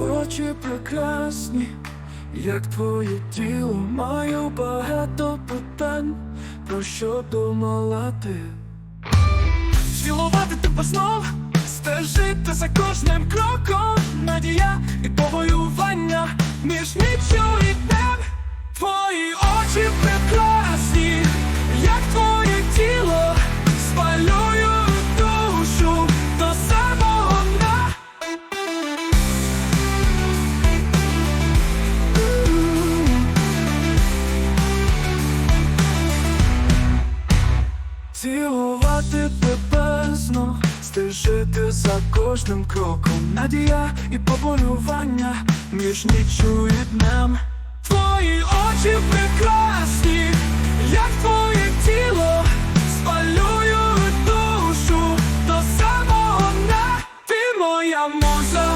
очі прекрасні, як твоє тіло, маю багато питань, про що думала ти? Цілувати тебе знов, стежити за кожним кроком, надія і повоювання цілувати пепезно, стежити за кожним кроком. Надія і поболювання між нічю і днем. Твої очі прекрасні, як твоє тіло, спалюють душу до самого дна. Ти моя муза.